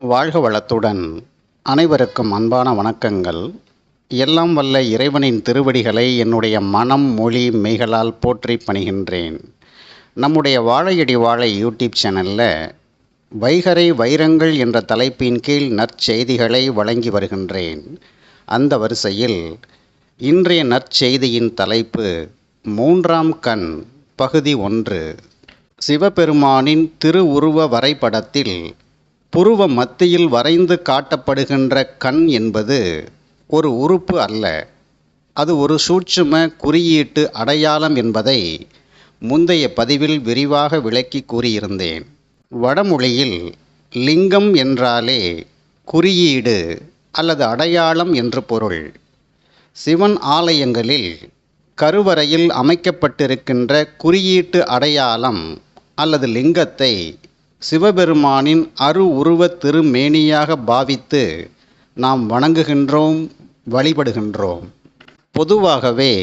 வாழ்க வளத்துடன். அனைவருக்கும் அன்பான வணக்கங்கள். எல்லாம் வல்ல இறைவனின் திருவடிகளை என்னுடைய மனம் மொழி மெய்களால் போற்றி பணிகின்றேன். நம்முடைய வாழையடி வாழை யூடியூப் சேனலில் வைகரை வைரங்கள் என்ற தலைப்பின் கீழ் நற்செய்திகளை வழங்கி வருகின்றேன். அந்த வரிசையில் இன்றைய நற்செய்தியின் தலைப்பு மூன்றாம் கண் பகுதி ஒன்று. சிவபெருமானின் திருவுருவ வரைபடத்தில் புருவ மத்தியில் வரைந்து காட்டப்படுகின்ற கண் என்பது ஒரு உறுப்பு அல்ல. அது ஒரு சூட்சும குறியீட்டு அடையாளம் என்பதை முந்தைய பதிவில் விரிவாக விளக்கி கூறியிருந்தேன். வடமொழியில் லிங்கம் என்றாலே குறியீடு அல்லது அடையாளம் என்று பொருள். சிவன் ஆலயங்களில் கருவறையில் அமைக்கப்பட்டிருக்கின்ற குறியீட்டு அடையாளம் அல்லது லிங்கத்தை சிவபெருமானின் அரு உருவ திருமேனியாக பாவித்து நாம் வணங்குகின்றோம் வழிபடுகின்றோம். பொதுவாகவே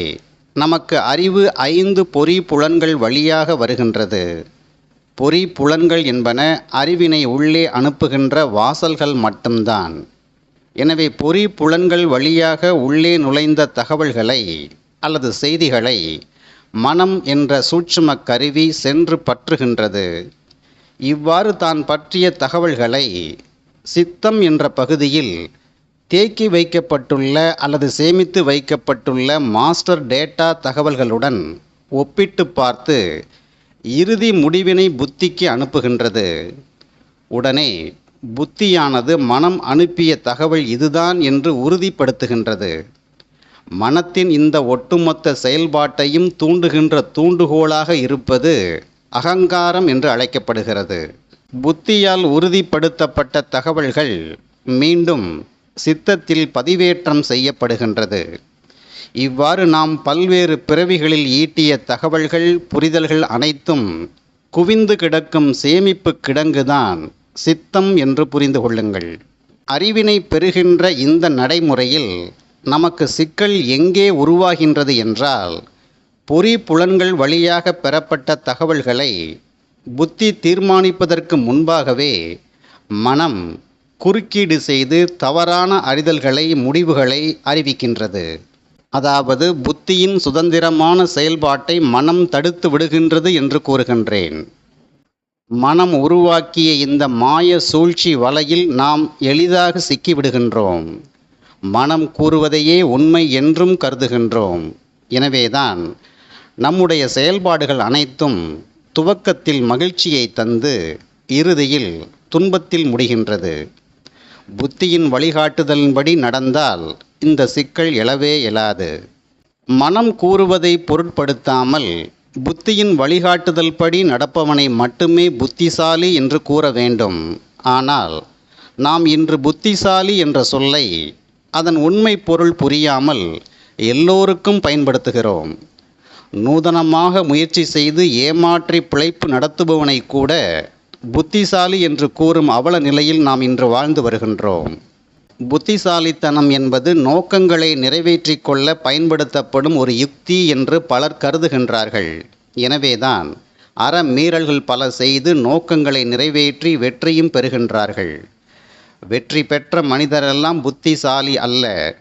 நமக்கு அறிவு ஐந்து பொறி புலன்கள் வழியாக வருகின்றது. பொறி புலன்கள் என்பன அறிவினை உள்ளே அனுப்புகின்ற வாசல்கள் மட்டும்தான். எனவே பொறி புலன்கள் வழியாக உள்ளே நுழைந்த தகவல்களை அல்லது செய்திகளை மனம் என்ற சூட்சும கருவி சென்று பற்றுகின்றது. இவ்வாறு தான் பற்றிய தகவல்களை சித்தம் என்ற பகுதியில் தேக்கி வைக்கப்பட்டுள்ள அல்லது சேமித்து வைக்கப்பட்டுள்ள மாஸ்டர் டேட்டா தகவல்களுடன் ஒப்பிட்டு பார்த்து இறுதி முடிவினை புத்திக்கு அனுப்புகின்றது. உடனே புத்தியானது மனம் அனுப்பிய தகவல் இதுதான் என்று உறுதிப்படுத்துகின்றது. மனத்தின் இந்த ஒட்டுமொத்த செயல்பாட்டையும் தூண்டுகின்ற தூண்டுகோலாக இருப்பது அகங்காரம் என்று அழைக்கப்படுகிறது. புத்தியால் உறுதிப்படுத்தப்பட்ட தகவல்கள் மீண்டும் சித்தத்தில் பதிவேற்றம் செய்யப்படுகின்றது. இவ்வாறு நாம் பல்வேறு பிறவிகளில் ஈட்டிய தகவல்கள் புரிதல்கள் அனைத்தும் குவிந்து கிடக்கும் சேமிப்பு கிடங்குதான் சித்தம் என்று புரிந்து கொள்ளுங்கள். அறிவினை பெறுகின்ற இந்த நடைமுறையில் நமக்கு சிக்கல் எங்கே உருவாகின்றது என்றால் பொறி புலன்கள் வழியாக பெறப்பட்ட தகவல்களை புத்தி தீர்மானிப்பதற்கு முன்பாகவே மனம் குறுக்கீடு செய்து தவறான அறிதல்களை முடிவுகளை அறிவிக்கின்றது. அதாவது புத்தியின் சுதந்திரமான செயல்பாட்டை மனம் தடுத்து விடுகின்றது என்று கூறுகின்றேன். மனம் உருவாக்கிய இந்த மாய சூழ்ச்சி வலையில் நாம் எளிதாக சிக்கிவிடுகின்றோம். மனம் கூறுவதையே உண்மை என்றும் கருதுகின்றோம். எனவேதான் நம்முடைய செயல்பாடுகள் அனைத்தும் துவக்கத்தில் மகிழ்ச்சியை தந்து இறுதியில் துன்பத்தில் முடிகின்றது. புத்தியின் வழிகாட்டுதலின்படி நடந்தால் இந்த சிக்கல் எழவே எழாது. மனம் கூறுவதை பொருட்படுத்தாமல் புத்தியின் வழிகாட்டுதல் படி நடப்பவனை மட்டுமே புத்திசாலி என்று கூற வேண்டும். ஆனால் நாம் இன்று புத்திசாலி என்ற சொல்லை அதன் உண்மை பொருள் புரியாமல் எல்லோருக்கும் பயன்படுத்துகிறோம். நூதனமாக முயற்சி செய்து ஏமாற்றி பிழைப்பு நடத்துபவனை கூட புத்திசாலி என்று கூறும் அவல நிலையில் நாம் இன்று வாழ்ந்து வருகின்றோம். புத்திசாலித்தனம் என்பது நோக்கங்களை நிறைவேற்றி கொள்ள பயன்படுத்தப்படும் ஒரு யுக்தி என்று பலர் கருதுகின்றார்கள். எனவேதான் அறமீறல்கள் பல செய்து நோக்கங்களை நிறைவேற்றி வெற்றியும் பெறுகின்றார்கள். வெற்றி பெற்ற மனிதரெல்லாம் புத்திசாலி அல்ல.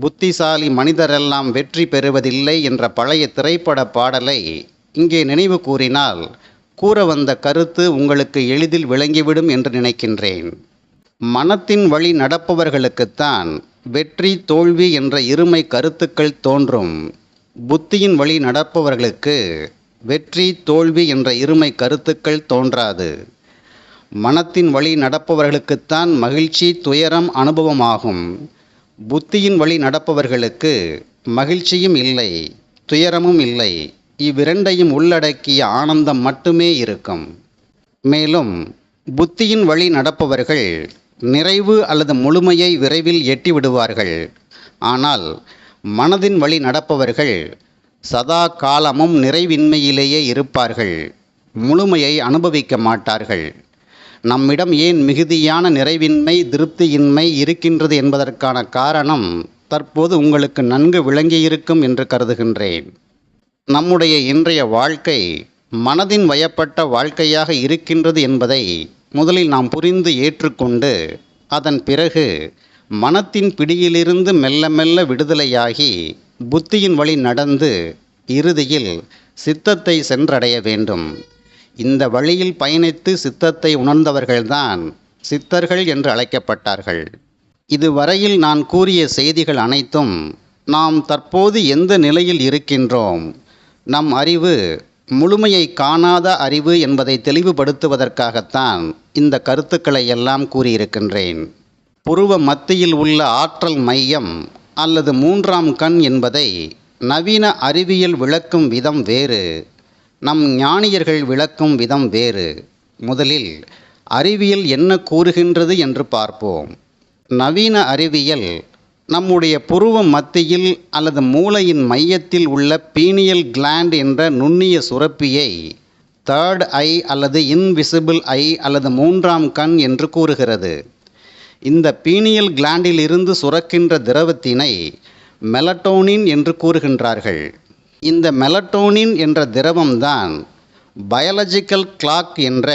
புத்திசாலி மனிதரெல்லாம் வெற்றி பெறுவதில்லை என்ற பழைய திரைப்பட பாடலை இங்கே நினைவு கூறினால் கூற வந்த கருத்து உங்களுக்கு எளிதில் விளங்கிவிடும் என்று நினைக்கின்றேன். மனத்தின் வழி நடப்பவர்களுக்குத்தான் வெற்றி தோல்வி என்ற இருமை கருத்துக்கள் தோன்றும். புத்தியின் வழி நடப்பவர்களுக்கு வெற்றி தோல்வி என்ற இருமை கருத்துக்கள் தோன்றாது. மனத்தின் வழி நடப்பவர்களுக்குத்தான் மகிழ்ச்சி துயரம் அனுபவமாகும். புத்தியின் வழி நடப்பவர்களுக்கு மகிழ்ச்சியும் இல்லை துயரமும் இல்லை. இவ்விரண்டையும் உள்ளடக்கிய ஆனந்தம் மட்டுமே இருக்கும். மேலும் புத்தியின் வழி நடப்பவர்கள் நிறைவு அல்லது முழுமையை விரைவில் எட்டி விடுவார்கள் ஆனால் மனதின் வழி நடப்பவர்கள் சதா காலமும் நிறைவின்மையிலேயே இருப்பார்கள். முழுமையை அனுபவிக்க மாட்டார்கள். நம்மிடம் ஏன் மிகுதியான நிறைவின்மை திருப்தியின்மை இருக்கின்றது என்பதற்கான காரணம் தற்போது உங்களுக்கு நன்கு விளங்கியிருக்கும் என்று கருதுகின்றேன். நம்முடைய இன்றைய வாழ்க்கை மனதின் வயப்பட்ட வாழ்க்கையாக இருக்கின்றது என்பதை முதலில் நாம் புரிந்து ஏற்றுக்கொண்டு அதன் பிறகு மனத்தின் பிடியிலிருந்து மெல்ல மெல்ல விடுதலையாகி புத்தியின் வழி நடந்து இறுதியில் சித்தத்தை சென்றடைய வேண்டும். இந்த வழியில் பயணித்து சித்தத்தை உணர்ந்தவர்கள்தான் சித்தர்கள் என்று அழைக்கப்பட்டார்கள். இதுவரையில் நான் கூறிய செய்திகள் அனைத்தும் நாம் தற்போது எந்த நிலையில் இருக்கின்றோம்? நம் அறிவு முழுமையை காணாத அறிவு என்பதை தெளிவுபடுத்துவதற்காகத்தான் இந்த கருத்துக்களை எல்லாம் கூறியிருக்கின்றேன். புருவ மத்தியில் உள்ள ஆற்றல் மையம் அல்லது மூன்றாம் கண் என்பதை நவீன அறிவியல் விளக்கும் விதம் வேறு. நம் ஞானியர்கள் விளக்கும் விதம் வேறு. முதலில் அறிவியல் என்ன கூறுகின்றது என்று பார்ப்போம். நவீன அறிவியல் நம்முடைய புருவ மத்தியில் அல்லது மூளையின் மையத்தில் உள்ள பீனியல் கிளாண்ட் என்ற நுண்ணிய சுரப்பியை தேர்ட் ஐ அல்லது இன்விசிபிள் ஐ அல்லது மூன்றாம் கண் என்று கூறுகிறது. இந்த பீனியல் கிளாண்டில் இருந்து சுரக்கின்ற திரவத்தினை மெலட்டோனின் என்று கூறுகின்றார்கள். இந்த மெலட்டோனின் என்ற திரவம்தான் பயாலஜிக்கல் கிளாக் என்ற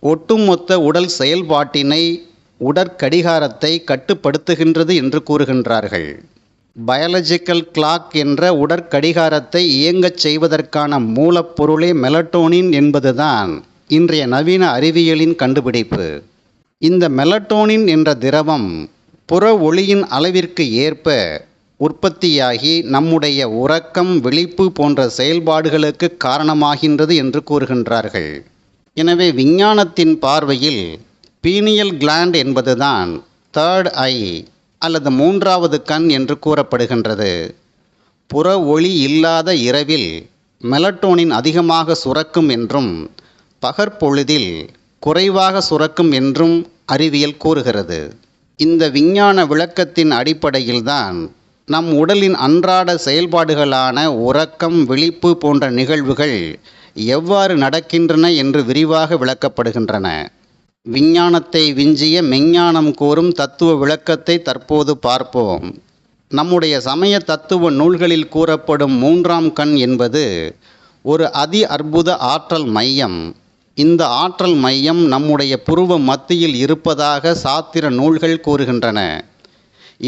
ஒட்டுமொத்த உடல் செயல்பாட்டினை உடற்கடிகாரத்தை கட்டுப்படுத்துகின்றது என்று கூறுகின்றார்கள். பயாலஜிக்கல் கிளாக் என்ற உடற்கடிகாரத்தை இயங்கச் செய்வதற்கான மூலப்பொருளே மெலட்டோனின் என்பதுதான் இன்றைய நவீன அறிவியலின் கண்டுபிடிப்பு. இந்த மெலட்டோனின் என்ற திரவம் புற ஒளியின் அளவிற்கு ஏற்ப உற்பத்தியாகி நம்முடைய உறக்கம் விழிப்பு போன்ற செயல்பாடுகளுக்கு காரணமாகின்றது என்று கூறுகின்றார்கள். எனவே விஞ்ஞானத்தின் பார்வையில் பீனியல் கிளாண்ட் என்பதுதான் தேர்ட் ஐ அல்லது மூன்றாவது கண் என்று கூறப்படுகின்றது. புற ஒளி இல்லாத இரவில் மெலட்டோனின் அதிகமாக சுரக்கும் என்றும் பகற்பொழுதில் குறைவாக சுரக்கும் என்றும் அறிவியல் கூறுகிறது. இந்த விஞ்ஞான விளக்கத்தின் அடிப்படையில்தான் நம் உடலின் அன்றாட செயல்பாடுகளான உறக்கம் விழிப்பு போன்ற நிகழ்வுகள் எவ்வாறு நடக்கின்றன என்று விரிவாக விளக்கப்படுகின்றன. விஞ்ஞானத்தை விஞ்சிய மெஞ்ஞானம் கூறும் தத்துவ விளக்கத்தை தற்போது பார்ப்போம். நம்முடைய சமய தத்துவ நூல்களில் கூறப்படும் மூன்றாம் கண் என்பது ஒரு அதி அற்புத ஆற்றல் மையம். இந்த ஆற்றல் மையம் நம்முடைய புருவ மத்தியில் இருப்பதாக சாத்திர நூல்கள் கூறுகின்றன.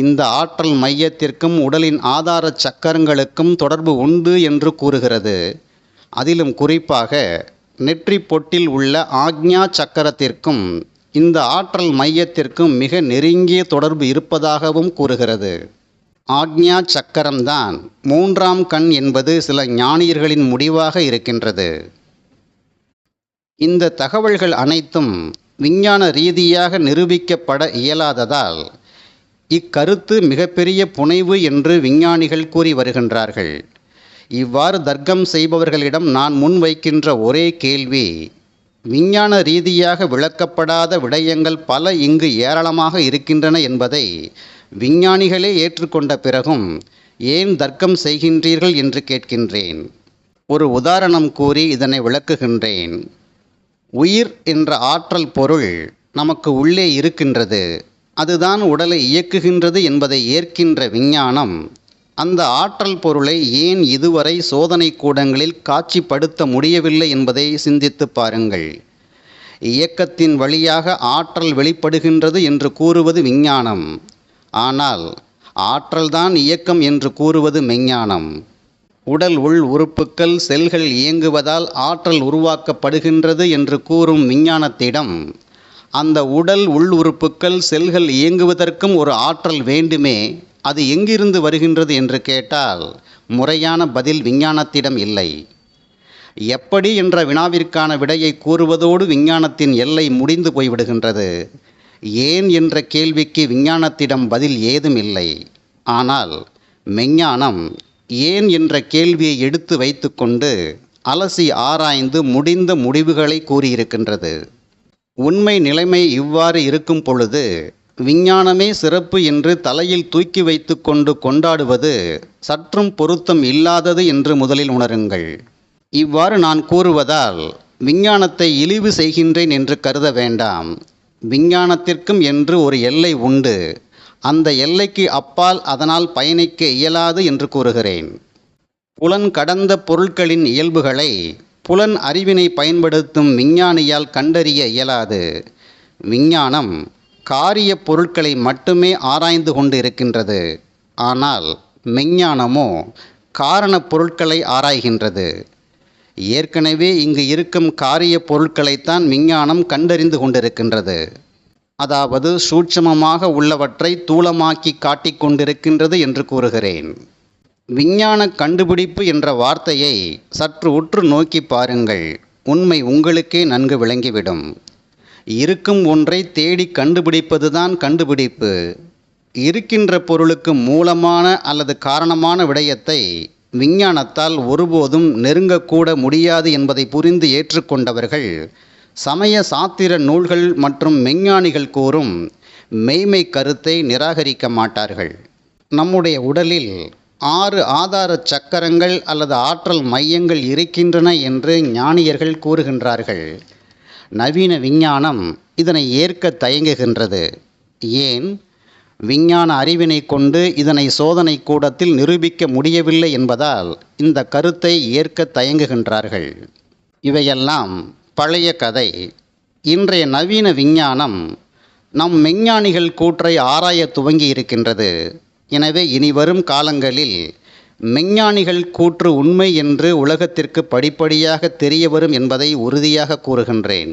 இந்த ஆற்றல் மையத்திற்கும் உடலின் ஆதார சக்கரங்களுக்கும் தொடர்பு உண்டு என்று கூறுகிறது. அதிலும் குறிப்பாக நெற்றி பொட்டில் உள்ள ஆக்ஞா சக்கரத்திற்கும் இந்த ஆற்றல் மையத்திற்கும் மிக நெருங்கிய தொடர்பு இருப்பதாகவும் கூறுகிறது. ஆக்ஞா சக்கரம்தான் மூன்றாம் கண் என்பது சில ஞானியர்களின் முடிவாக இருக்கின்றது. இந்த தகவல்கள் அனைத்தும் விஞ்ஞான ரீதியாக நிரூபிக்கப்பட இயலாததால் இக்கருத்து மிகப்பெரிய புனைவு என்று விஞ்ஞானிகள் கூறி வருகின்றார்கள். இவ்வாறு தர்க்கம் செய்பவர்களிடம் நான் முன்வைக்கின்ற ஒரே கேள்வி விஞ்ஞான ரீதியாக விளக்கப்படாத விடயங்கள் பல இங்கு ஏராளமாக இருக்கின்றன என்பதை விஞ்ஞானிகளே ஏற்றுக்கொண்ட பிறகும் ஏன் தர்க்கம் செய்கின்றீர்கள் என்று கேட்கின்றேன். ஒரு உதாரணம் கூறி இதனை விளக்குகின்றேன். உயிர் என்ற ஆற்றல் பொருள் நமக்கு உள்ளே இருக்கின்றது. அதுதான் உடலை இயக்குகின்றது என்பதை ஏற்கின்ற விஞ்ஞானம். அந்த ஆற்றல் பொருளை ஏன் இதுவரை சோதனை கூடங்களில் காட்சிப்படுத்த முடியவில்லை என்பதை சிந்தித்து பாருங்கள். இயக்கத்தின் வழியாக ஆற்றல் வெளிப்படுகின்றது என்று கூறுவது விஞ்ஞானம். ஆனால் ஆற்றல்தான் இயக்கம் என்று கூறுவது மெஞ்ஞானம். உடல் உள் உறுப்புக்கள் செல்கள் இயங்குவதால் ஆற்றல் உருவாக்கப்படுகின்றது என்று கூறும் விஞ்ஞானத்திடம் அந்த உடல் உள் உறுப்புக்கள் செல்கள் இயங்குவதற்கும் ஒரு ஆற்றல் வேண்டுமே அது எங்கிருந்து வருகின்றது என்று கேட்டால் முறையான பதில் விஞ்ஞானத்திடம் இல்லை. எப்படி என்ற வினாவிற்கான விடையை கூறுவதோடு விஞ்ஞானத்தின் எல்லை முடிந்து போய்விடுகின்றது? ஏன் என்ற கேள்விக்கு விஞ்ஞானத்திடம் பதில் ஏதும் இல்லை. ஆனால் மெஞ்ஞானம் ஏன் என்ற கேள்வியை எடுத்து வைத்துக்கொண்டு அலசி ஆராய்ந்து முடிந்த முடிவுகளை கூறியிருக்கின்றது. உண்மை நிலைமை இவ்வாறு இருக்கும் பொழுது விஞ்ஞானமே சிறப்பு என்று தலையில் தூக்கி வைத்துக்கொண்டு கொண்டாடுவது சற்றும் பொருத்தம் இல்லாதது என்று முதலில் உணருங்கள். இவ்வாறு நான் கூறுவதால் விஞ்ஞானத்தை இழிவு செய்கின்றேன் என்று கருத வேண்டாம். விஞ்ஞானத்திற்கும் என்று ஒரு எல்லை உண்டு. அந்த எல்லைக்கு அப்பால் அதனால் பயணிக்க இயலாது என்று கூறுகிறேன். புலன் கடந்த பொருட்களின் இயல்புகளை புலன் அறிவினை பயன்படுத்தும் விஞ்ஞானியால் கண்டறிய இயலாது. விஞ்ஞானம் காரிய பொருட்களை மட்டுமே ஆராய்ந்து கொண்டு இருக்கின்றது ஆனால் மெஞ்ஞானமோ காரணப் பொருட்களை ஆராய்கின்றது. ஏற்கனவே இங்கு இருக்கும் காரிய பொருட்களைத்தான் விஞ்ஞானம் கண்டறிந்து கொண்டிருக்கின்றது. அதாவது சூட்சமமாக உள்ளவற்றை தூளமாக்கி காட்டிக் கொண்டிருக்கின்றது என்று கூறுகிறேன். விஞ்ஞான கண்டுபிடிப்பு என்ற வார்த்தையை சற்று உற்று நோக்கி பாருங்கள். உண்மை உங்களுக்கே நன்கு விளங்கிவிடும். இருக்கும் ஒன்றை தேடி கண்டுபிடிப்பதுதான் கண்டுபிடிப்பு. இருக்கின்ற பொருளுக்கு மூலமான அல்லது காரணமான விடயத்தை விஞ்ஞானத்தால் ஒருபோதும் நெருங்கக்கூட முடியாது என்பதை புரிந்து ஏற்றுக்கொண்டவர்கள் சமய சாத்திர நூல்கள் மற்றும் மெஞ்ஞானிகள் கூறும் மெய்மை கருத்தை நிராகரிக்க மாட்டார்கள். நம்முடைய உடலில் ஆறு ஆதார சக்கரங்கள் அல்லது ஆற்றல் மையங்கள் இருக்கின்றன என்று ஞானியர்கள் கூறுகின்றார்கள். நவீன விஞ்ஞானம் இதனை ஏற்க தயங்குகின்றது. ஏன்? விஞ்ஞான அறிவினை கொண்டு இதனை சோதனை கூடத்தில் நிரூபிக்க முடியவில்லை என்பதால் இந்த கருத்தை ஏற்க தயங்குகின்றார்கள். இவையெல்லாம் பழைய கதை. இன்றைய நவீன விஞ்ஞானம் நம் மெஞ்ஞானிகள் கூற்றை ஆராய துவங்கி இருக்கின்றது எனவே இனி வரும் காலங்களில் மெஞ்ஞானிகள் கூற்று உண்மை என்று உலகத்திற்கு படிப்படியாக தெரிய வரும் என்பதை உறுதியாக கூறுகின்றேன்.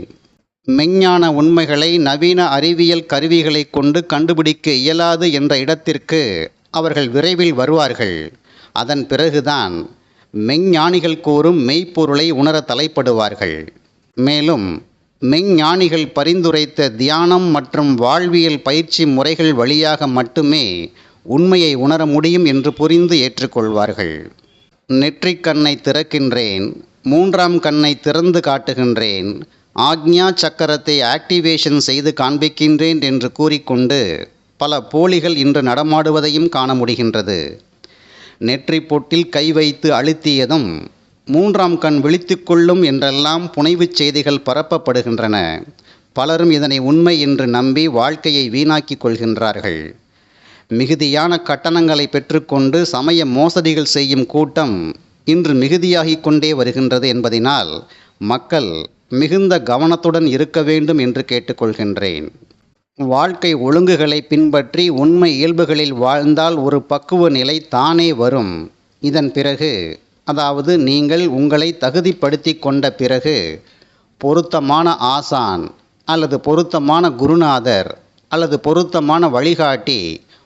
மெஞ்ஞான உண்மைகளை நவீன அறிவியல் கருவிகளை கொண்டு கண்டுபிடிக்க இயலாது என்ற இடத்திற்கு அவர்கள் விரைவில் வருவார்கள். அதன் பிறகுதான் மெஞ்ஞானிகள் கூறும் மெய்ப்பொருளை உணர தலைப்படுவார்கள். மேலும் மெஞ்ஞானிகள் பரிந்துரைத்த தியானம் மற்றும் வாழ்வியல் பயிற்சி முறைகள் வழியாக மட்டுமே உண்மையை உணர முடியும் என்று புரிந்து ஏற்றுக்கொள்வார்கள். நெற்றிக் கண்ணை திறக்கின்றேன் மூன்றாம் கண்ணை திறந்து காட்டுகின்றேன் ஆக்ஞா சக்கரத்தை ஆக்டிவேஷன் செய்து காண்பிக்கின்றேன் என்று கூறிக்கொண்டு பல போலிகள் இன்று நடமாடுவதையும் காண முடிகின்றது. நெற்றி பொட்டில் கை வைத்து அழுத்தியதும் மூன்றாம் கண் விழித்து கொள்ளும் என்றெல்லாம் புனைவுச் செய்திகள் பரப்பப்படுகின்றன. பலரும் இதனை உண்மை என்று நம்பி வாழ்க்கையை வீணாக்கிக் கொள்கின்றார்கள். மிகுதியான கட்டணங்களை பெற்றுக்கொண்டு சமய மோசடிகள் செய்யும் கூட்டம் இன்று மிகுதியாகிக் கொண்டே வருகின்றது என்பதினால் மக்கள் மிகுந்த கவனத்துடன் இருக்க வேண்டும் என்று கேட்டுக்கொள்கின்றேன். வாழ்க்கை ஒழுங்குகளை பின்பற்றி உண்மை இயல்புகளில் வாழ்ந்தால் ஒரு பக்குவ நிலை தானே வரும். இதன் பிறகு அதாவது நீங்கள் உங்களை தகுதிப்படுத்தி கொண்ட பிறகு பொருத்தமான ஆசான் அல்லது பொருத்தமான குருநாதர் அல்லது பொருத்தமான வழிகாட்டி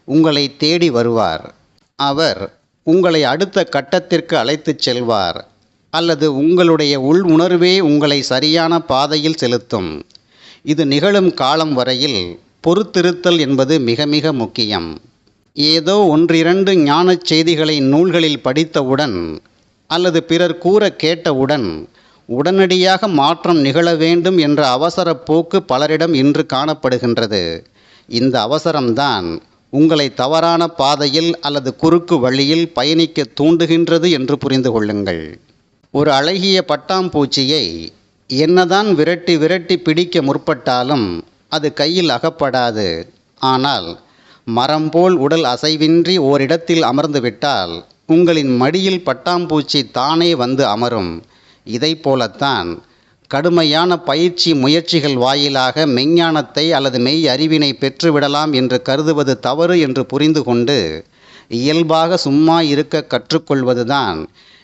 உங்களை தேடி வருவார். அவர் உங்களை அடுத்த கட்டத்திற்கு அழைத்துச் செல்வார். அல்லது உங்களுடைய உள் உணர்வே உங்களை சரியான பாதையில் செலுத்தும். இது நிகழும் காலம் வரையில் பொறுத்திருத்தல் என்பது மிக மிக முக்கியம். ஏதோ ஒன்றிரண்டு ஞானச் செய்திகளை நூல்களில் படித்தவுடன் அல்லது பிறர் கூற கேட்டவுடன் உடனடியாக மாற்றம் நிகழ வேண்டும் என்ற அவசர போக்கு பலரிடம் இன்று காணப்படுகின்றது. இந்த அவசரம்தான் உங்களை தவறான பாதையில் அல்லது குறுக்கு வழியில் பயணிக்க தூண்டுகின்றது என்று புரிந்து கொள்ளுங்கள். ஒரு அழகிய பட்டாம்பூச்சியை என்னதான் விரட்டி விரட்டி பிடிக்க முற்பட்டாலும் அது கையில் அகப்படாது. ஆனால் மரம் போல் உடல் அசைவின்றி ஓரிடத்தில் அமர்ந்துவிட்டால் உங்களின் மடியில் பட்டாம்பூச்சி தானே வந்து அமரும். இதைப் போலத்தான் கடுமையான பயிற்சி முயற்சிகள் வாயிலாக மெஞ்ஞானத்தை அல்லது மெய் அறிவினை பெற்றுவிடலாம் என்று கருதுவது தவறு என்று புரிந்து கொண்டு இயல்பாக சும்மா இருக்க கற்றுக்கொள்வதுதான்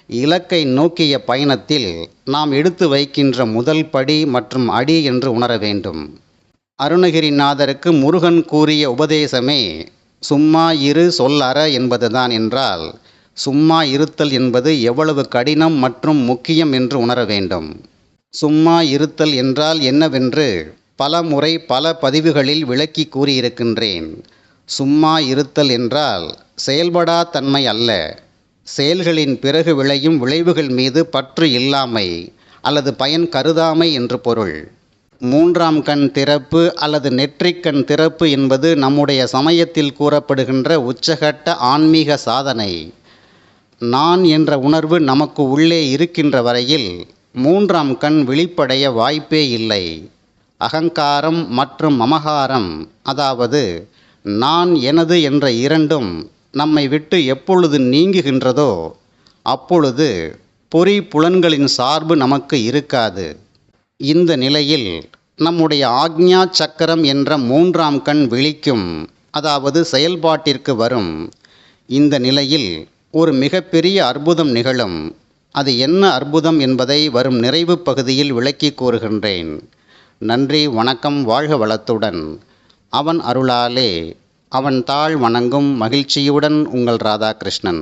இலக்கை நோக்கிய பயணத்தில் நாம் எடுத்து வைக்கின்ற முதல் படி மற்றும் அடி என்று உணர வேண்டும். அருணகிரிநாதருக்கு முருகன் கூறிய உபதேசமே சும்மா இரு சொல் அற என்பதுதான் என்றால் சும்மா இருத்தல் என்பது எவ்வளவு கடினம் மற்றும் முக்கியம் என்று உணர வேண்டும். சும்மா இருத்தல் என்றால் என்னவென்று பல முறை பல பதிவுகளில் விளக்கி கூறியிருக்கின்றேன். சும்மா இருத்தல் என்றால் செயல்படா தன்மை அல்ல. செயல்களின் பிறகு விளையும் விளைவுகள் மீது பற்று இல்லாமை அல்லது பயன் கருதாமை என்று பொருள். மூன்றாம் கண் திறப்பு அல்லது நெற்றிக்கண் திறப்பு என்பது நம்முடைய சமயத்தில் கூறப்படுகின்ற உச்சகட்ட ஆன்மீக சாதனை. நான் என்ற உணர்வு நமக்கு உள்ளே இருக்கின்ற வரையில் மூன்றாம் கண் விழிப்படைய வாய்ப்பே இல்லை. அகங்காரம் மற்றும் மமகாரம் அதாவது நான் எனது என்ற இரண்டும் நம்மை விட்டு எப்பொழுது நீங்குகின்றதோ அப்பொழுது பொறி புலன்களின் சார்பு நமக்கு இருக்காது. இந்த நிலையில் நம்முடைய ஆக்ஞா சக்கரம் என்ற மூன்றாம் கண் விழிக்கும் அதாவது செயல்பாட்டிற்கு வரும். இந்த நிலையில் ஒரு மிகப்பெரிய அற்புதம் நிகழும். அது என்ன அற்புதம் என்பதை வரும் நிறைவு பகுதியில் விளக்கி கூறுகின்றேன். நன்றி வணக்கம் வாழ்க வளத்துடன். அவன் அருளாலே அவன் தாழ் வணங்கும் மகிழ்ச்சியுடன் உங்கள் ராதாகிருஷ்ணன்.